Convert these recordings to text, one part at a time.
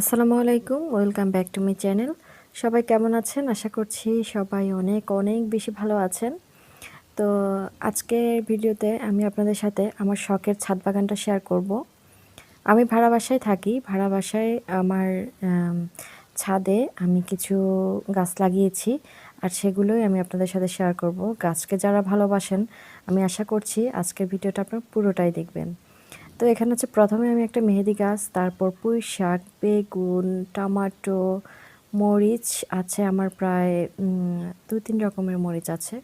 আসসালামু আলাইকুম, welcome back to my channel. সবাই কেমন আছেন? আশা করছি সবাই অনেক অনেক বেশি ভালো আছেন। তো আজকের ভিডিওতে আমি আপনাদের সাথে আমার শখের ছাদ বাগানটা শেয়ার করব। আমি ভাড়া বাসায় থাকি। ভাড়া বাসায় আমার ছাদে আমি কিছু গাছ লাগিয়েছি আর সেগুলোই আমি আপনাদের সাথে শেয়ার করব। গাছকে যারা ভালোবাসেন, আমি আশা করছি আজকের ভিডিওটা আপনার পুরোটাই দেখবেন। তো এখানে হচ্ছে প্রথমে আমি একটা মেহেদি গাছ, তারপর পুঁই শাক, বেগুন, টমাটো, মরিচ আছে আমার প্রায় দু তিন রকমের মরিচ আছে।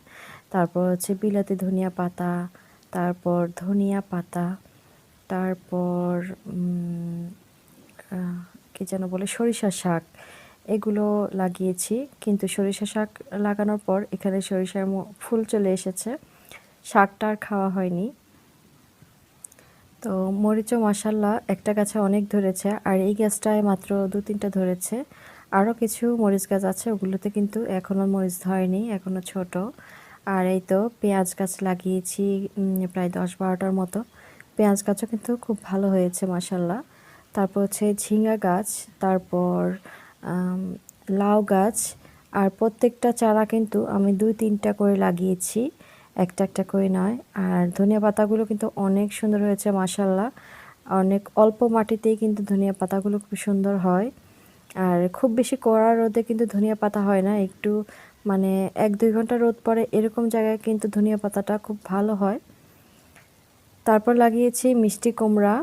তারপর হচ্ছে বিলাতি ধনিয়া পাতা, তারপর ধনিয়া পাতা, তারপর কি যেন বলে, সরিষা শাক, এগুলো লাগিয়েছি। কিন্তু সরিষা শাক লাগানোর পর এখানে সরিষার ফুল চলে এসেছে। শাকটা আর খাওয়া হয়নি। তো মরিচও মাসাল্লাহ একটা গাছে অনেক ধরেছে, আর এই গাছটায় মাত্র দু তিনটা ধরেছে। আরও কিছু মরিচ গাছ আছে, ওগুলোতে কিন্তু এখনও মরিচ ধরেনি এখনও ছোট। আর এই তো পেঁয়াজ গাছ লাগিয়েছি প্রায় দশ বারোটার মতো। পেঁয়াজ গাছও কিন্তু খুব ভালো হয়েছে মাসাল্লাহ তারপর হচ্ছে ঝিঙ্গা গাছ, তারপর লাউ গাছ, আর প্রত্যেকটা চারা কিন্তু আমি দুই তিনটা করে লাগিয়েছি। একটা একটা করে নয়। আর ধনিয়া পাতাগুলো কিন্তু অনেক সুন্দর হয়েছে মাসাল্লাহ অনেক অল্প মাটিতেই কিন্তু ধনিয়া পাতাগুলো খুব সুন্দর হয়। আর খুব বেশি কড়া রোদে কিন্তু ধনিয়া পাতা হয় না। একটু মানে এক দুই ঘণ্টা রোদ পরে এরকম জায়গায় কিন্তু ধনিয়া পাতাটা খুব ভালো হয়। তারপর লাগিয়েছি মিষ্টি কুমড়া।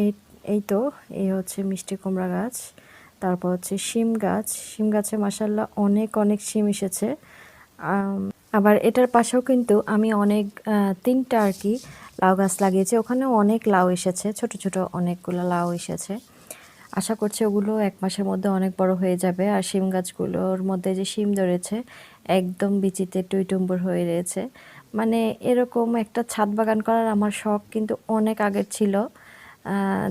এই এই তো, এই হচ্ছে মিষ্টি কুমড়া গাছ। তারপর হচ্ছে শিম গাছ। শিম গাছে মাসাল্লাহ অনেক অনেক শিম এসেছে। আবার এটার পাশেও কিন্তু আমি অনেক তিনটা আর কি লাউ গাছ লাগিয়েছি। ওখানেও অনেক লাউ এসেছে, ছোট ছোট অনেকগুলো লাউ এসেছে। আশা করছি ওগুলো এক মাসের মধ্যে অনেক বড় হয়ে যাবে। আর শিম গাছগুলোর মধ্যে যে শিম ধরেছে, একদম বিচিতে টুইটুম্বর হয়ে রয়েছে। মানে এরকম একটা ছাদ বাগান করার আমার শখ কিন্তু অনেক আগের ছিল।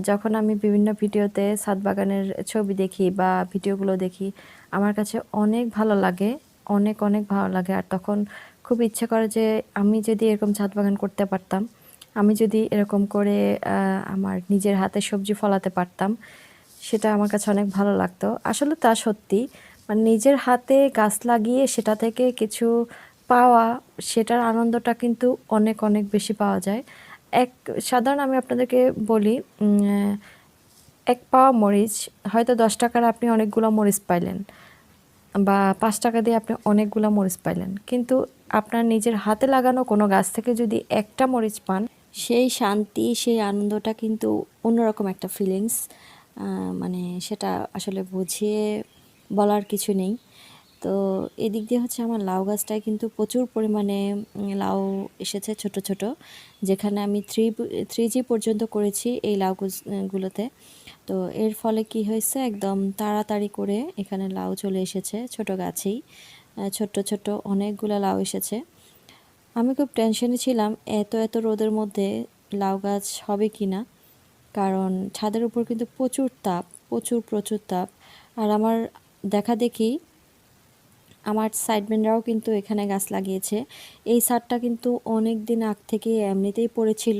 যখন আমি বিভিন্ন ভিডিওতে ছাদ বাগানের ছবি দেখি বা ভিডিওগুলো দেখি, আমার কাছে অনেক ভালো লাগে। অনেক অনেক ভালো লাগে। আর তখন খুব ইচ্ছে করে যে আমি যদি এরকম ছাদ বাগান করতে পারতাম, আমি যদি এরকম করে আমার নিজের হাতে সবজি ফলাতে পারতাম, সেটা আমার কাছে অনেক ভালো লাগতো। আসলে তা সত্যি মানে নিজের হাতে গাছ লাগিয়ে সেটা থেকে কিছু পাওয়া, সেটার আনন্দটা কিন্তু অনেক অনেক বেশি পাওয়া যায়। এক, সাধারণ আমি আপনাদেরকে বলি এক পাওয়া মরিচ, হয়তো দশ টাকার আপনি অনেকগুলো মরিচ পাইলেন। বা পাঁচ টাকা দিয়ে আপনি অনেকগুলো মরিচ পাইলেন। কিন্তু আপনার নিজের হাতে লাগানো কোনো গাছ থেকে যদি একটা মরিচ পান, সেই শান্তি, সেই আনন্দটা কিন্তু অন্যরকম একটা ফিলিংস মানে সেটা আসলে বুঝিয়ে বলার কিছু নেই। তো এদিক দিয়ে হচ্ছে আমার লাউ গাছটায় কিন্তু প্রচুর পরিমাণে লাউ এসেছে ছোট ছোট। যেখানে আমি থ্রি থ্রি জি পর্যন্ত করেছি এই লাউ গাছগুলোতে তো এর ফলে কি হয়েছে, একদম তাড়াতাড়ি করে এখানে লাউ চলে এসেছে ছোট গাছেই। ছোট্ট ছোট্ট অনেকগুলো লাউ এসেছে। আমি খুব টেনশনে ছিলাম, এত এত রোদের মধ্যে লাউ গাছ হবে কি না কারণ ছাদের উপর কিন্তু প্রচুর তাপ, প্রচুর প্রচুর তাপ। আর আমার দেখা দেখি আমার সাইডম্যানরাও কিন্তু এখানে গাছ লাগিয়েছে। এই সারটা কিন্তু অনেক দিন আগ থেকে এমনিতেই পড়েছিল।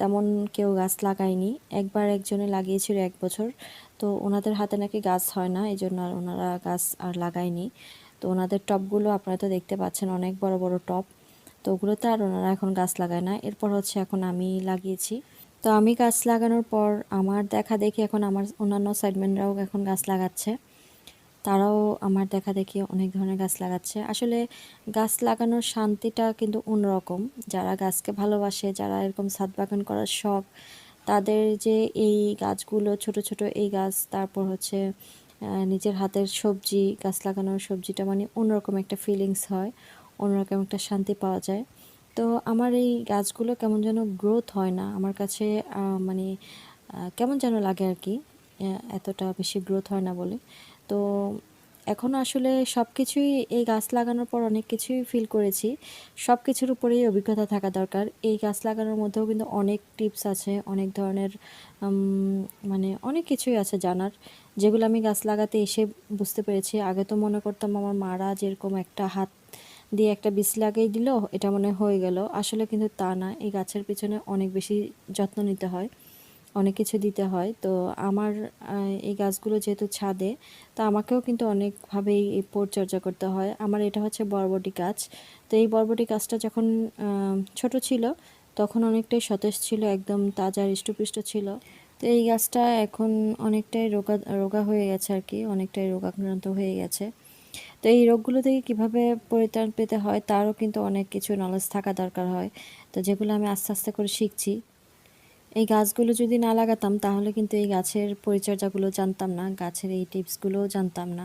তেমন কেউ গাছ লাগায়নি। একবার একজনে লাগিয়েছিল এক বছর। তো ওনাদের হাতে নাকি গাছ হয় না এই জন্য আর ওনারা গাছ আর লাগায়নি। তো ওনাদের টপগুলো আপনারা তো দেখতে পাচ্ছেন, অনেক বড় বড় টপ। তো ওগুলোতে আর ওনারা এখন গাছ লাগায় না। এরপর হচ্ছে এখন আমি লাগিয়েছি। তো আমি গাছ লাগানোর পর আমার দেখা দেখি এখন আমার অন্যান্য সাইডম্যানরাও এখন গাছ লাগাচ্ছে। তারাও আমার দেখা দেখি অনেক ধরনের গাছ লাগাচ্ছে। আসলে গাছ লাগানোর শান্তিটা কিন্তু অন্যরকম। যারা গাছকে ভালোবাসে, যারা এরকম ছাদ বাগান করার শখ, তাদের যে এই গাছগুলো, ছোট ছোট এই গাছ, তারপর হচ্ছে নিজের হাতের সবজি, গাছ লাগানোর সবজিটা মানে অন্যরকম একটা ফিলিংস হয়, অন্যরকম একটা শান্তি পাওয়া যায়। তো আমার এই গাছগুলো কেমন যেন গ্রোথ হয় না। আমার কাছে মানে কেমন যেন লাগে আর কি এতটা বেশি গ্রোথ হয় না বলে। তো এখন আসলে সব কিছুই এই গাছ লাগানোর পর অনেক কিছুই ফিল করেছি। সব কিছুর উপরেই অভিজ্ঞতা থাকা দরকার। এই গাছ লাগানোর মধ্যেও কিন্তু অনেক টিপস আছে, অনেক ধরনের মানে অনেক কিছুই আছে জানার। যেগুলো আমি গাছ লাগাতে এসে বুঝতে পেরেছি। আগে তো মনে করতাম আমার মারা যেরকম একটা হাত দিয়ে একটা বিষ লাগিয়ে দিল, এটা মনে হয়ে গেল। আসলে কিন্তু তা না। এই গাছের পিছনে অনেক বেশি যত্ন নিতে হয়। অনেক কিছু দিতে হয়। তো আমার এই গাছগুলো যেহেতু ছাদে, তো আমাকেও কিন্তু অনেকভাবেই এই পরিচর্যা করতে হয়। আমার এটা হচ্ছে বরবটি গাছ। তো এই বরবটি গাছটা যখন ছোট ছিল, তখন অনেকটাই সতেজ ছিল, একদম তাজা হৃষ্টপুষ্ট ছিল। তো এই গাছটা এখন অনেকটাই রোগা রোগা হয়ে গেছে আর কি, অনেকটাই রোগাক্রান্ত হয়ে গেছে। তো এই রোগগুলো থেকে কীভাবে পরিত্রাণ পেতে হয়, তারও কিন্তু অনেক কিছু নলেজ থাকা দরকার হয়। তো যেগুলো আমি আস্তে আস্তে করে শিখছি এই গাছগুলো যদি না লাগাতাম, তাহলে কিন্তু এই গাছের পরিচর্যাগুলো জানতাম না, গাছের এই টিপসগুলোও জানতাম না।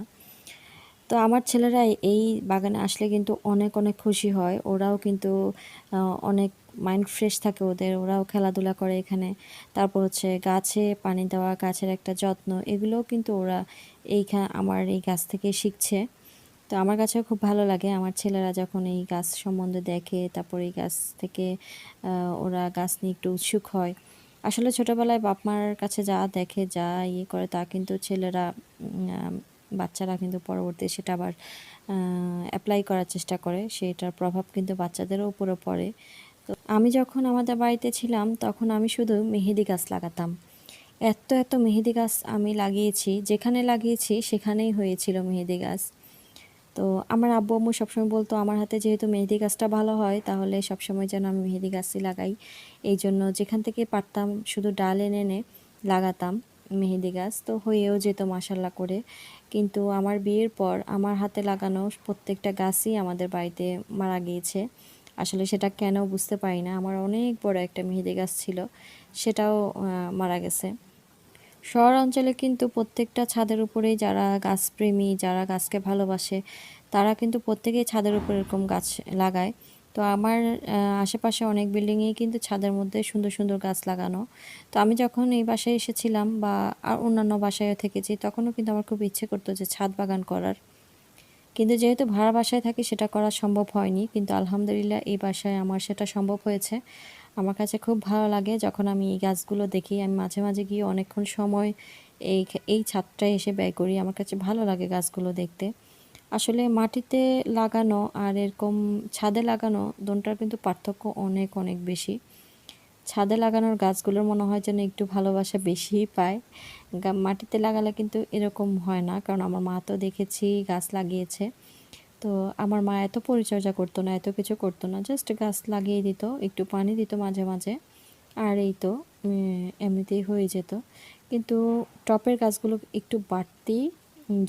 তো আমার ছেলেরা এই বাগানে আসলে কিন্তু অনেক অনেক খুশি হয়। ওরাও কিন্তু অনেক মাইন্ড ফ্রেশ থাকে ওদের। ওরাও খেলাধুলা করে এখানে। তারপর হচ্ছে গাছে পানি দেওয়া, গাছের একটা যত্ন, এগুলোও কিন্তু ওরা এইখানে আমার এই গাছ থেকে শিখছে। তো আমার কাছেও খুব ভালো লাগে। আমার ছেলেরা যখন এই গাছ সম্বন্ধে দেখে, তারপর এই গাছ থেকে ওরা গাছ নিয়ে একটু উৎসুক হয়। আসলে ছোটোবেলায় বাপ মার কাছে যা দেখে, যা ইয়ে করে তা কিন্তু ছেলেরা বাচ্চারা কিন্তু পরবর্তী সেটা আবার অ্যাপ্লাই করার চেষ্টা করে। সেটার প্রভাব কিন্তু বাচ্চাদেরও উপরে পড়ে। তো আমি যখন আমাদের বাড়িতে ছিলাম, তখন আমি শুধু মেহেদি গাছ লাগাতাম। এত এত মেহেদি গাছ আমি লাগিয়েছি, যেখানে লাগিয়েছি সেখানেই হয়েছিল মেহেদি গাছ। তো আমার আব্বু আম্মু সবসময় বলতো, আমার হাতে যেহেতু মেহেদি গাছটা ভালো হয়, তাহলে সবসময় যেন আমি মেহেদি গাছই লাগাই। এই জন্য যেখান থেকে পারতাম শুধু ডাল এনে এনে লাগাতাম মেহেদি গাছ, তো হয়েও যেত মাসাল্লা করে। কিন্তু আমার বিয়ের পর আমার হাতে লাগানো প্রত্যেকটা গাছই আমাদের বাড়িতে মারা গিয়েছে। আসলে সেটা কেন বুঝতে পারি না। আমার অনেক বড় একটা মেহেদি গাছ ছিল, সেটাও মারা গেছে। শহর অঞ্চলে কিন্তু প্রত্যেকটা ছাদের উপরেই যারা গাছপ্রেমী, যারা গাছকে ভালোবাসে, তারা কিন্তু প্রত্যেকেই ছাদের উপর এরকম গাছ লাগায়। তো আমার আশেপাশে অনেক বিল্ডিংয়েই কিন্তু ছাদের মধ্যে সুন্দর সুন্দর গাছ লাগানো। তো আমি যখন এই বাসায় এসেছিলাম বা আর অন্যান্য বাসায় থেকেছি, তখনও কিন্তু আমার খুব ইচ্ছে করতো যে ছাদ বাগান করার। কিন্তু যেহেতু ভাড়া বাসায় থাকি, সেটা করা সম্ভব হয়নি। কিন্তু আলহামদুলিল্লাহ এই বাসায় আমার সেটা সম্ভব হয়েছে। আমার কাছে খুব ভালো লাগে যখন আমি এই গাছগুলো দেখি। আমি মাঝে মাঝে গিয়ে অনেকক্ষণ সময় এই এই ছাদটায় এসে ব্যয় করি। আমার কাছে ভালো লাগে গাছগুলো দেখতে। আসলে মাটিতে লাগানো আর এরকম ছাদে লাগানো দোনটার কিন্তু পার্থক্য অনেক অনেক বেশি। ছাদে লাগানোর গাছগুলোর মনে হয় যেন একটু ভালোবাসা বেশিই পায়। মাটিতে লাগালে কিন্তু এরকম হয় না। কারণ আমার মা তো দেখেছি গাছ লাগিয়েছে। তো আমার মা এত পরিচর্যা করতো না, এত কিছু করতো না জাস্ট গাছ লাগিয়ে দিত, একটু পানি দিত মাঝে মাঝে, আর এই তো এমনিতেই হয়ে যেত। কিন্তু টপের গাছগুলো একটু বাড়তি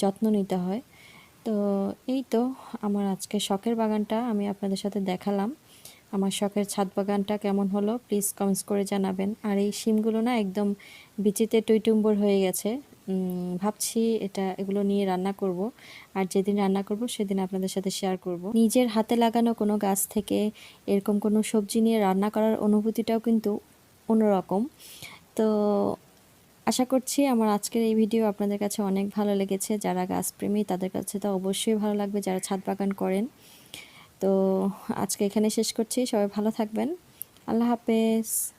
যত্ন নিতে হয়। তো এই তো, আমার আজকে শখের বাগানটা আমি আপনাদের সাথে দেখালাম। আমার শখের ছাদ বাগানটা কেমন হলো প্লিজ কমেন্টস করে জানাবেন। আর এই শিমগুলো না একদম বিচিতে টুইটুম্বর হয়ে গেছে। ভাবছি এটা, এগুলো নিয়ে রান্না করব। আর যেদিন রান্না করব, সেদিন আপনাদের সাথে শেয়ার করব। নিজের হাতে লাগানো কোনো গাছ থেকে এরকম কোনো সবজি নিয়ে রান্না করার অনুভূতিটাও কিন্তু অন্যরকম। তো আশা করছি আমার আজকের এই ভিডিও আপনাদের কাছে অনেক ভালো লেগেছে। যারা গাছপ্রেমী, তাদের কাছে তো অবশ্যই ভালো লাগবে। যারা ছাদ বাগান করেন। তো আজকে এখানে শেষ করছি। সবাই ভালো থাকবেন। আল্লাহ হাফেজ।